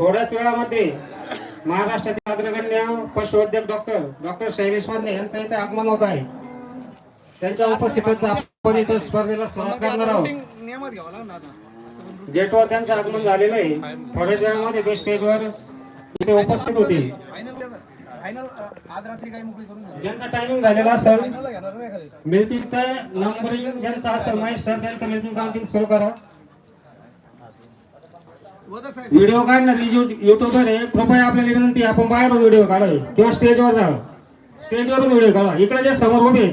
थोड्याच वेळामध्ये महाराष्ट्रातील अग्रगण्य पशुवैद्यक डॉक्टर डॉक्टर शैलेश वांदे यांचं इथे आगमन होत आहे. त्यांच्या उपस्थितीत आपण इथे स्पर्धेला सुरुवात करणार आहोत. गेटवर त्यांचं आगमन झालेलं आहे. थोड्याच वेळामध्ये ते स्टेजवर इथे उपस्थित होतील. ज्यांचा टायमिंग झालेला असेल फायनलला मिल्किंगचं नंबरिंग ज्यांचं असेल महेश सर त्यांचं मिल्किंग काउंटिंग सुरू करा. व्हिडिओ काढणार युट्यूबर आहे. कृपया आपल्याला विनंती. आपण बाहेर व्हिडिओ काढावे किंवा स्टेजवर जा स्टेजवरून व्हिडिओ काढा इकडे जे समोर उभे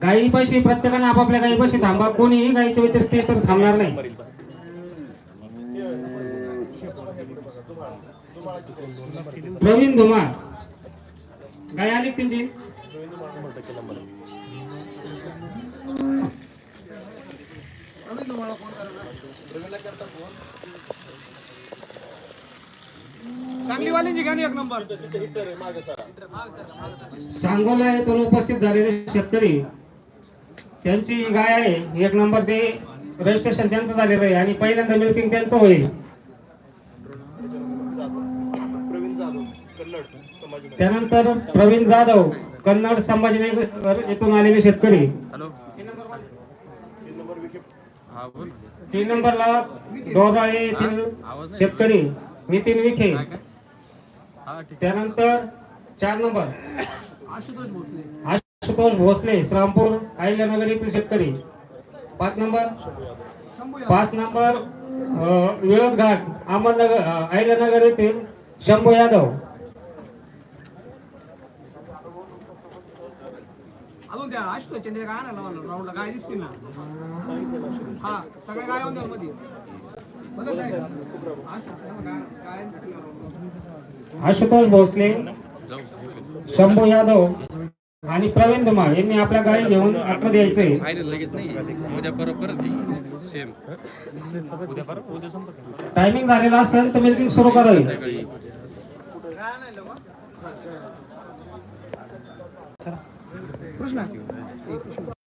गाई पैसे प्रत्येकाने आपापल्या गाई पैसे थांबा. कोणीही गाईच्या व्यतिरिक्त तर थांबणार नाही. प्रवीण धुमाळ. गाय आली तुमची त्यांची? तुम्हाला फोन करा सांगलीवाल्यांची घ्या ना एक नंबर. सांगोला येथून उपस्थित झालेले शेतकरी त्यांची गाय आहे एक नंबर ते रजिस्ट्रेशन त्यांचं झालेलं आहे आणि पहिल्यांदा मिल्किंग त्यांचं होईल. त्यानंतर प्रवीण जाधव कन्नड संभाजीनगर येथून आलेले शेतकरी. तीन नंबरला डोरवाळे येथील शेतकरी नितीन विखे. हा त्यानंतर चार नंबर. आशुतोष भोसले. आशुतोष भोसले श्रामपूर अहिल्यानगर येथील शेतकरी. पाच नंबर. पाच नंबर विळद घाट अहमदनगर अहिल्यानगर येथील शंभू यादव. आशुतोष चंद्र काय आणायला लावलं राऊंडला गाय दिसतील ना. हा सगळ्या गाय होत्या मध्ये. आशुतोष भोसले शंभू यादव आणि प्रवीण धुमाळ यांनी आपल्या गाई घेऊन उद्या संपर्क टायमिंग झालेला असेल तर मिल्किंग सुरू करावी संध्याकाळी. para não médicos.